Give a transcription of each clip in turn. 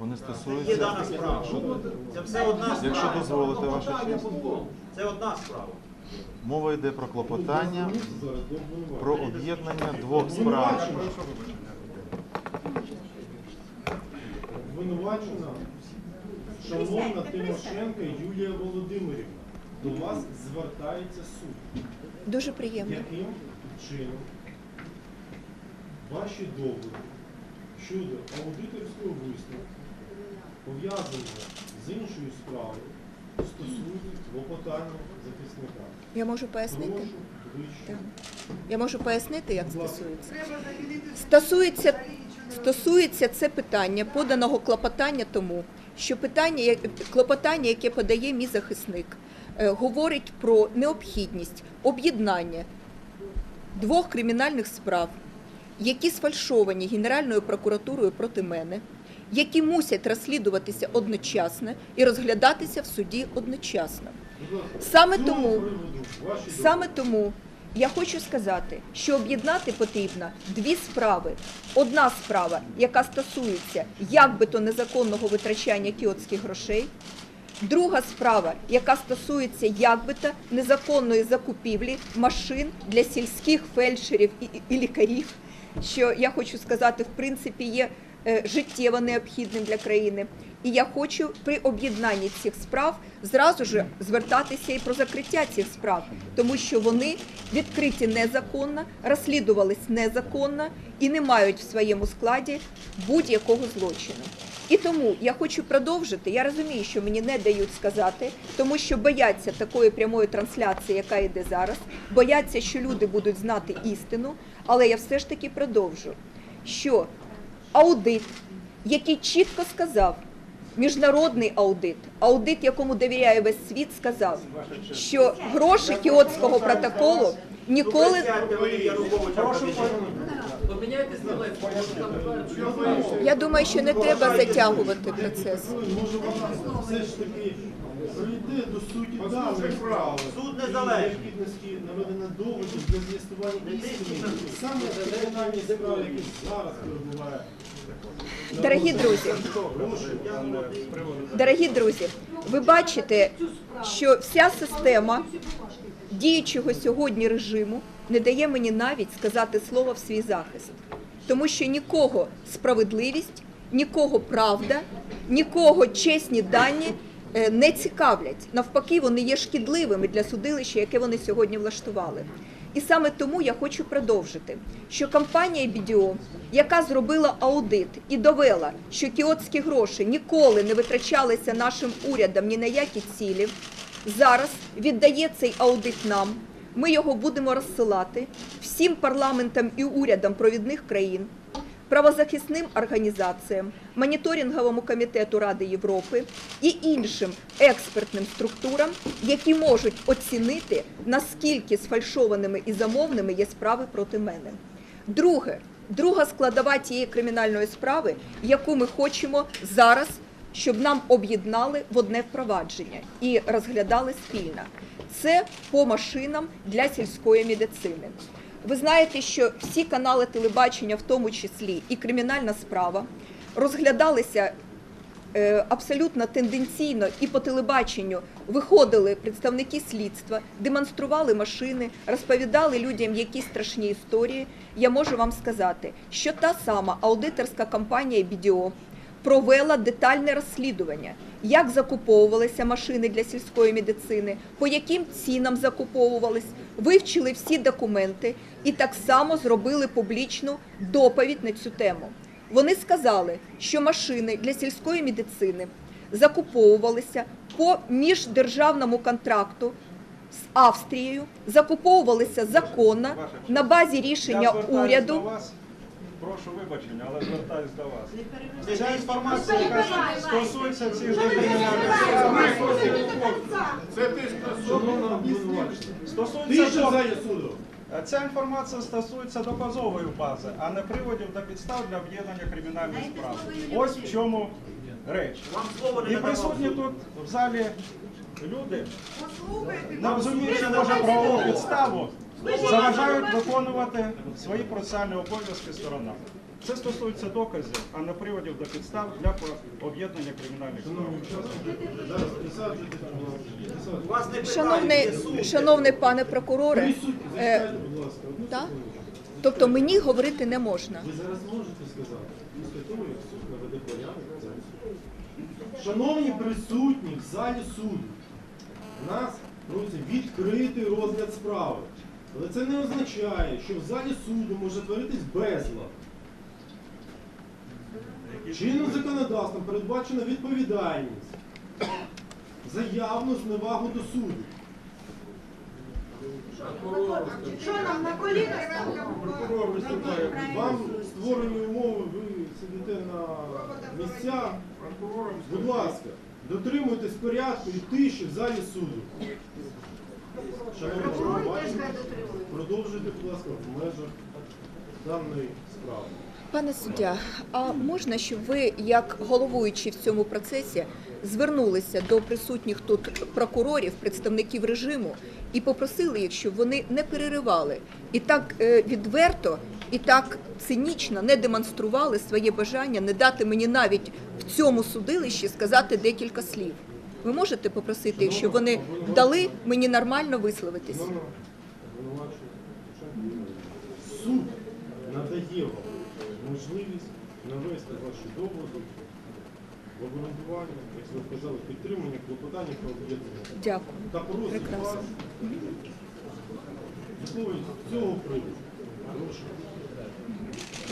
Вони Є стосуються, дана справа. Це все одна якщо справа. дозволите ваша честь, Це одна справа. мова йде про клопотання про об'єднання двох справ. Обвинувачена шановна Тимошенко Юлія Володимирівна. До вас звертається суд. Дуже приємно. Яким чином ваші доводи щодо аудиторського висновку, пов'язаного з іншою справою, стосують клопотання захисника? Я можу пояснити? Прошу Я можу пояснити, як стосується. Стосується, стосується це питання поданого клопотання тому, що питання, клопотання, яке подає мій захисник, е, говорить про необхідність об'єднання двох кримінальних справ, які сфальшовані Генеральною прокуратурою проти мене, які мусять розслідуватися одночасно і розглядатися в суді одночасно. Саме тому Саме тому я хочу сказати, що об'єднати потрібно дві справи. Одна справа, яка стосується як би то незаконного витрачання кіотських грошей. Друга справа, яка стосується як би то незаконної закупівлі машин для сільських фельдшерів і, лікарів, що я хочу сказати, в принципі, є життєво необхідним для країни. І я хочу при об'єднанні цих справ зразу ж звертатися і про закриття цих справ, тому що вони відкриті незаконно, розслідувались незаконно і не мають в своєму складі будь-якого злочину. І тому я хочу продовжити. Я розумію, що мені не дають сказати, тому що бояться такої прямої трансляції, яка йде зараз, бояться, що люди будуть знати істину, але я все ж таки продовжу, що аудит, який чітко сказав, міжнародний аудит, аудит, якому довіряє весь світ, сказав, що гроші кіотського протоколу ніколи Присядьте, Валерій Янукович, я думаю, що не треба затягувати процес. Може вам все ж таки прийде до суті даної. Суд незалежний. необхідності наведення доводів для з'ясування істини. Саме кримінальні справи, які зараз перебуває. Дорогі друзі, Дорогі друзі, ви бачите, що вся система діючого сьогодні режиму не дає мені навіть сказати слово в свій захист, тому що нікого справедливість, нікого правда, нікого чесні дані е, не цікавлять. Навпаки, вони є шкідливими для судилища, яке вони сьогодні влаштували. І саме тому я хочу продовжити, що компанія BDO, яка зробила аудит і довела, що кіотські гроші ніколи не витрачалися нашим урядом ні на які цілі, зараз віддає цей аудит нам. Ми його будемо розсилати всім парламентам і урядам провідних країн, правозахисним організаціям, моніторинговому комітету Ради Європи і іншим експертним структурам, які можуть оцінити, наскільки сфальшованими і замовними є справи проти мене. Друге, друга складова тієї кримінальної справи, яку ми хочемо зараз, щоб нам об'єднали в одне впровадження і розглядали спільно. Це по машинам для сільської медицини. Ви знаєте, що всі канали телебачення, в тому числі і кримінальна справа, розглядалися е, абсолютно тенденційно і по телебаченню виходили представники слідства, демонстрували машини, розповідали людям якісь страшні історії. Я можу вам сказати, що та сама аудиторська компанія BDO провела детальне розслідування, як закуповувалися машини для сільської медицини, по яким цінам закуповувались, вивчили всі документи і так само зробили публічну доповідь на цю тему. Вони сказали, що машини для сільської медицини закуповувалися по міждержавному контракту з Австрією, закуповувалися законно на базі рішення уряду. Прошу вибачення, але звертаюсь до вас. Ця інформація, яка стосується цих Це ти стосується до- суду? ця інформація стосується доказової бази, а не приводів та підстав для об'єднання кримінальних справ. Ось в чому реч. Вам слово І присутні тут в залі люди, не розуміючи може правову підставу, заважають виконувати свої процесуальні обов'язки сторонам. Це стосується доказів, а не приводів до підстав для об'єднання кримінальних справ. У Шановний, шановний пане прокуроре, е, секунду. тобто мені говорити не можна. Ви зараз можете сказати, після того, як суд наведе порядок в залі суду. Шановні присутні в залі суду, нас просять відкрити розгляд справи. Але це не означає, що в залі суду може творитись безлад. Чинним законодавством передбачена відповідальність за явну зневагу до суду. Що нам на колінах стало? Прокурор виступає. Вам створені умови, ви сидите на місцях. Будь ласка, дотримуйтесь порядку і тиші в залі суду. Продовжуйте, будь ласка, в межах даної справи. Пане суддя, а можна, щоб ви, як головуючий в цьому процесі, звернулися до присутніх тут прокурорів, представників режиму, і попросили їх, щоб вони не переривали і так е, відверто і так цинічно не демонстрували своє бажання не дати мені навіть в цьому судилищі сказати декілька слів. Ви можете попросити їх, щоб вони дали мені нормально висловитись? Суд надає вам можливість навести ваші доводи в обґрунтування, як ви вказали, підтримання клопотання про об'єднання. Дякую. Та просить Прекрасно. вас висловлювати з цього приводу. Прошу.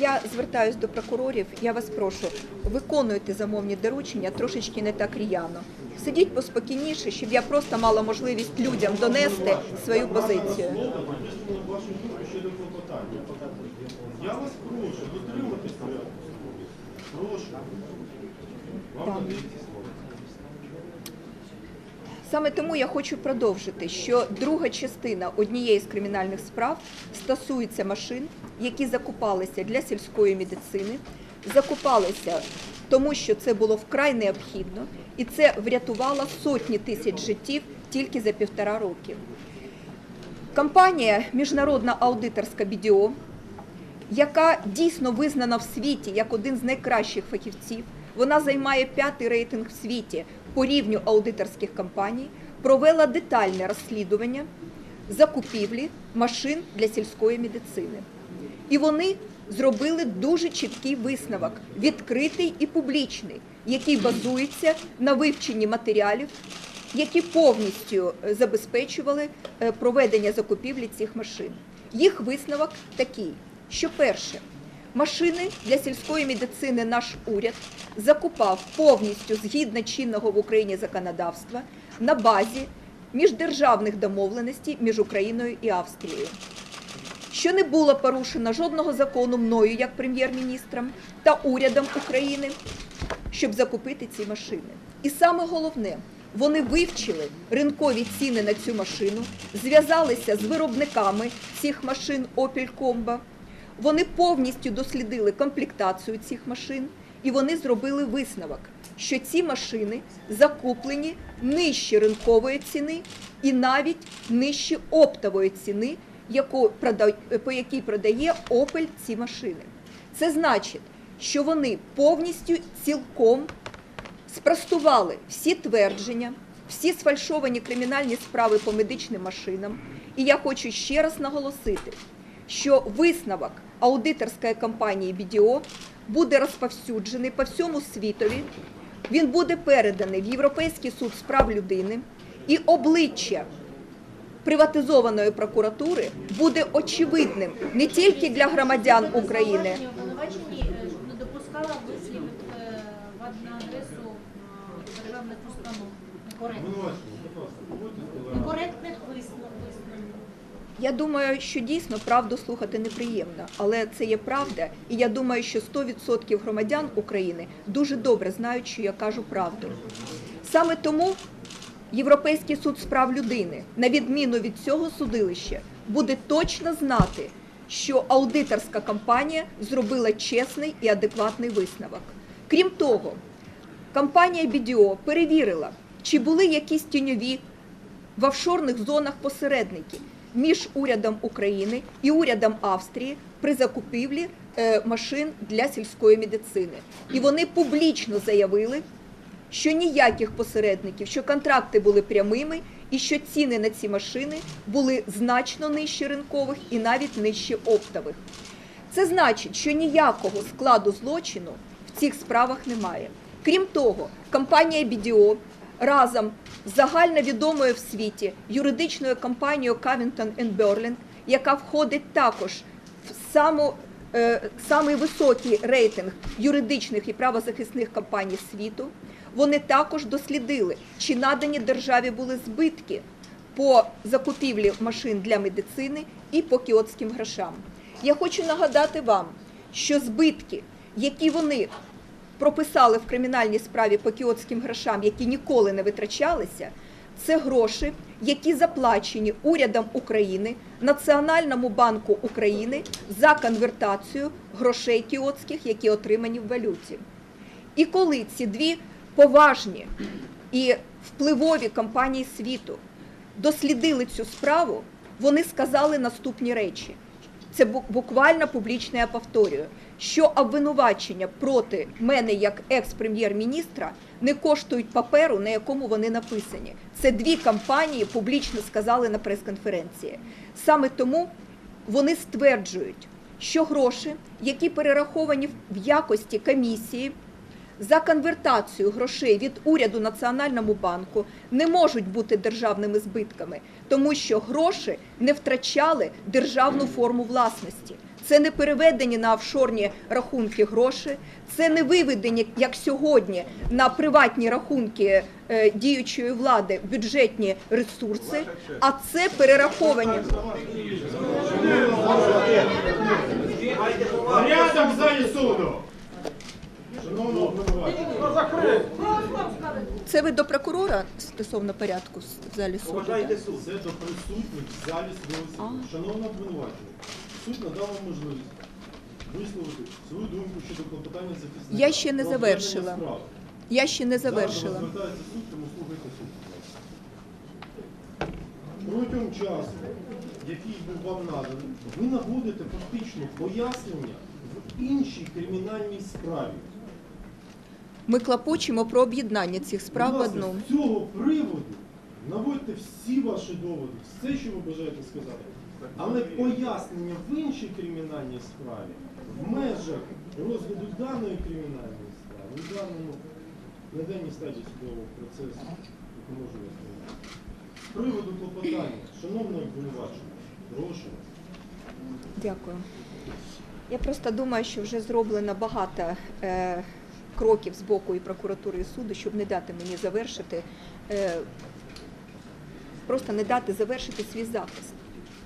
Я звертаюсь до прокурорів. Я вас прошу, виконуйте замовні доручення трошечки не так р'яно. Сидіть поспокійніше, щоб я просто мала можливість людям донести свою позицію. Я вас прошу, порядку. Прошу. Вам. Саме тому я хочу продовжити, що друга частина однієї з кримінальних справ стосується машин, які закупалися для сільської медицини, закупалися тому, що це було вкрай необхідно, і це врятувало сотні тисяч життів тільки за півтора роки. Компанія міжнародна аудиторська BDO, яка дійсно визнана в світі як один з найкращих фахівців. Вона займає п'ятий рейтинг в світі по рівню аудиторських компаній, провела детальне розслідування закупівлі машин для сільської медицини. І вони зробили дуже чіткий висновок, відкритий і публічний, який базується на вивченні матеріалів, які повністю е, забезпечували е, проведення закупівлі цих машин. Їх висновок такий, що перше, машини для сільської медицини наш уряд закупав повністю згідно чинного в Україні законодавства на базі міждержавних домовленостей між Україною і Австрією що не було порушено жодного закону мною як прем'єр-міністром та урядом України, щоб закупити ці машини. І саме головне, вони вивчили ринкові ціни на цю машину, зв'язалися з виробниками цих машин Opel Combo, вони повністю дослідили комплектацію цих машин, і вони зробили висновок, що ці машини закуплені нижче ринкової ціни і навіть нижче оптової ціни, яку по якій продає Opel ці машини. Це значить, що вони повністю цілком спростували всі твердження, всі сфальшовані кримінальні справи по медичним машинам. І я хочу ще раз наголосити, що висновок аудиторської компанії BDO буде розповсюджений по всьому світові. Він буде переданий в Європейський суд з прав людини і обличчя приватизованої прокуратури буде очевидним не тільки для громадян України. Обвинувачені не допускала вислів адресу державних. Я думаю, що дійсно правду слухати неприємно, але це є правда, і я думаю, що 100% громадян України дуже добре знають, що я кажу правду. Саме тому Європейський суд з прав людини, на відміну від цього судилища, буде точно знати, що аудиторська компанія зробила чесний і адекватний висновок. Крім того, компанія BDO перевірила, чи були якісь тіньові в офшорних зонах посередники між урядом України і урядом Австрії при закупівлі е, машин для сільської медицини. І вони публічно заявили, що ніяких посередників, що контракти були прямими і що ціни на ці машини були значно нижче ринкових і навіть нижче оптових. Це значить, що ніякого складу злочину в цих справах немає. Крім того, компанія BDO разом з загальновідомою в світі юридичною компанією Covington Burling, яка входить також в саму, е, самий високий рейтинг юридичних і правозахисних компаній світу, вони також дослідили, чи надані державі були збитки по закупівлі машин для медицини і по кіотським грошам. Я хочу нагадати вам, що збитки, які вони прописали в кримінальній справі по кіотським грошам, які ніколи не витрачалися, це гроші, які заплачені урядом України, Національному банку України за конвертацію грошей кіотських, які отримані в валюті. І коли ці дві поважні і впливові компанії світу дослідили цю справу, вони сказали наступні речі. Це буквально публічно я повторюю, що обвинувачення проти мене як екс-прем'єр-міністра не коштують паперу, на якому вони написані. Це дві компанії публічно сказали на прес-конференції. Саме тому вони стверджують, що гроші, які перераховані в якості комісії за конвертацію грошей від уряду Національному банку не можуть бути державними збитками, тому що гроші не втрачали державну форму власності. Це не переведені на офшорні рахунки гроші, це не виведені, як сьогодні, на приватні рахунки е, діючої влади бюджетні ресурси, а це перераховані. Порядок в залі суду! Це ви до прокурора стосовно порядку в залі суду? Поважайте да? суд. це до присутніх в залі судового суду. Шановна обвинувачення, суд надав вам можливість висловити свою думку щодо клопотання захисника. Я ще не про завершила. справи. Я ще не Зараз завершила. розвертається суд, тому слухайте суд. Протягом часу, який був вам наданий, ви наводите фактично пояснення в іншій кримінальній справі. Ми клопочемо про об'єднання цих справ в одну. З цього приводу наводьте всі ваші доводи, все, що ви бажаєте сказати. Але пояснення в іншій кримінальній справі в межах розгляду даної кримінальної справи, в даному на даній стадії судового процесу, яку можу розповідати. З приводу клопотання, шановний обвинувачення, прошу вас. Дякую. Я просто думаю, що вже зроблено багато е, кроків з боку і прокуратури і суду, щоб не дати мені завершити, е, просто не дати завершити свій захист.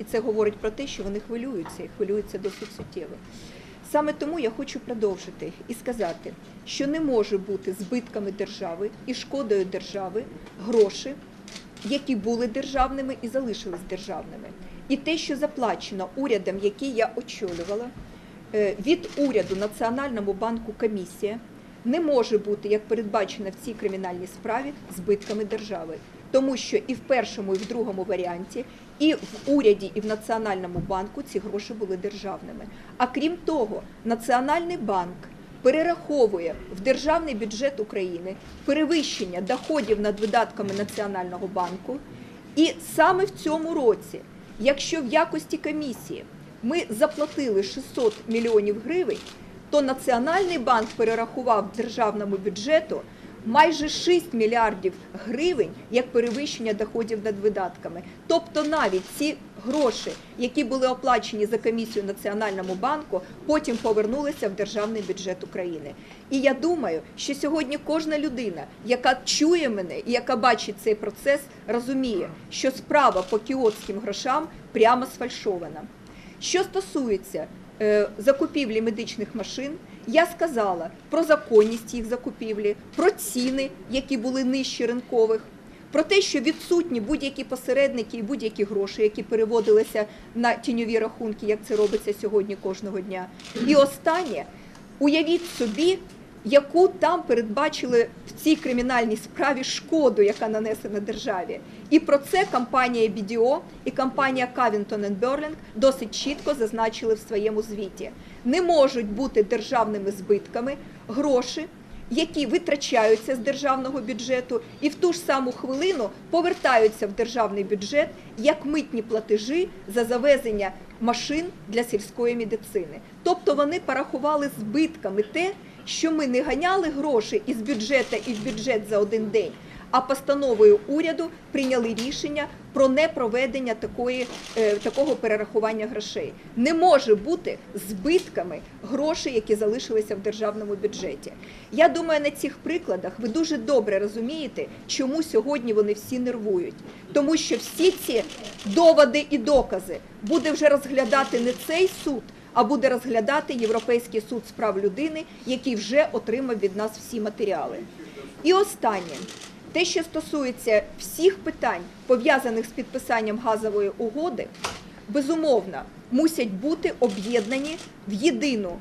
І це говорить про те, що вони хвилюються і хвилюються досить суттєво. Саме тому я хочу продовжити і сказати, що не може бути збитками держави і шкодою держави гроші, які були державними і залишились державними. І те, що заплачено урядом, який я очолювала, е, від уряду Національному банку комісія не може бути, як передбачено в цій кримінальній справі, збитками держави. Тому що і в першому, і в другому варіанті, і в уряді, і в Національному банку ці гроші були державними. А крім того, Національний банк перераховує в державний бюджет України перевищення доходів над видатками Національного банку. І саме в цьому році, якщо в якості комісії ми заплатили 600 мільйонів гривень, то Національний банк перерахував державному бюджету майже 6 мільярдів гривень як перевищення доходів над видатками. Тобто навіть ці гроші, які були оплачені за комісію Національному банку, потім повернулися в державний бюджет України. І я думаю, що сьогодні кожна людина, яка чує мене і яка бачить цей процес, розуміє, що справа по кіотським грошам прямо сфальшована. Що стосується закупівлі медичних машин, я сказала про законність їх закупівлі, про ціни, які були нижче ринкових, про те, що відсутні будь-які посередники і будь-які гроші, які переводилися на тіньові рахунки, як це робиться сьогодні кожного дня. І останнє, уявіть собі, яку там передбачили в цій кримінальній справі шкоду, яка нанесена державі. І про це компанія BDO і компанія Cavington Burling досить чітко зазначили в своєму звіті. Не можуть бути державними збитками гроші, які витрачаються з державного бюджету і в ту ж саму хвилину повертаються в державний бюджет як митні платежі за завезення машин для сільської медицини. Тобто вони порахували збитками те, що ми не ганяли гроші із бюджету і в бюджет за один день, а постановою уряду прийняли рішення про непроведення такої, е, такого перерахування грошей. Не може бути збитками грошей, які залишилися в державному бюджеті. Я думаю, на цих прикладах ви дуже добре розумієте, чому сьогодні вони всі нервують. Тому що всі ці доводи і докази буде вже розглядати не цей суд, а буде розглядати Європейський суд з прав людини, який вже отримав від нас всі матеріали. І останнє. Те, що стосується всіх питань, пов'язаних з підписанням газової угоди, безумовно, мусять бути об'єднані в єдину.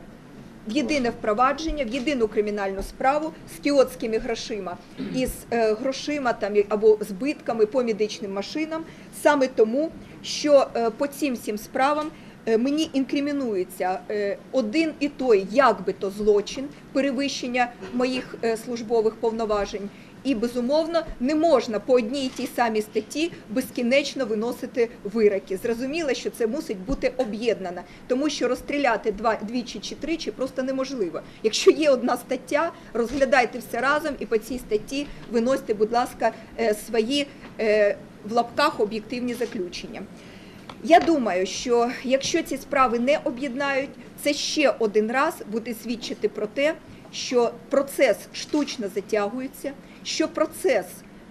В єдине впровадження, в єдину кримінальну справу з кіотськими грошима і з е, грошима там або збитками по медичним машинам, саме тому, що е, по цим всім справам мені інкримінується е, один і той, як би то злочин, перевищення моїх е, службових повноважень. І безумовно не можна по одній і тій самій статті безкінечно виносити вироки. Зрозуміло, що це мусить бути об'єднано, тому що розстріляти два двічі чи тричі просто неможливо. Якщо є одна стаття, розглядайте все разом і по цій статті виносьте, будь ласка, е, свої е, в лапках об'єктивні заключення. Я думаю, що якщо ці справи не об'єднають, це ще один раз буде свідчити про те, що процес штучно затягується, що процес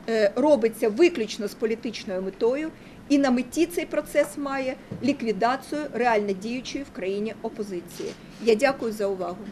е, робиться виключно з політичною метою, і на меті цей процес має ліквідацію реально діючої в країні опозиції. Я дякую за увагу.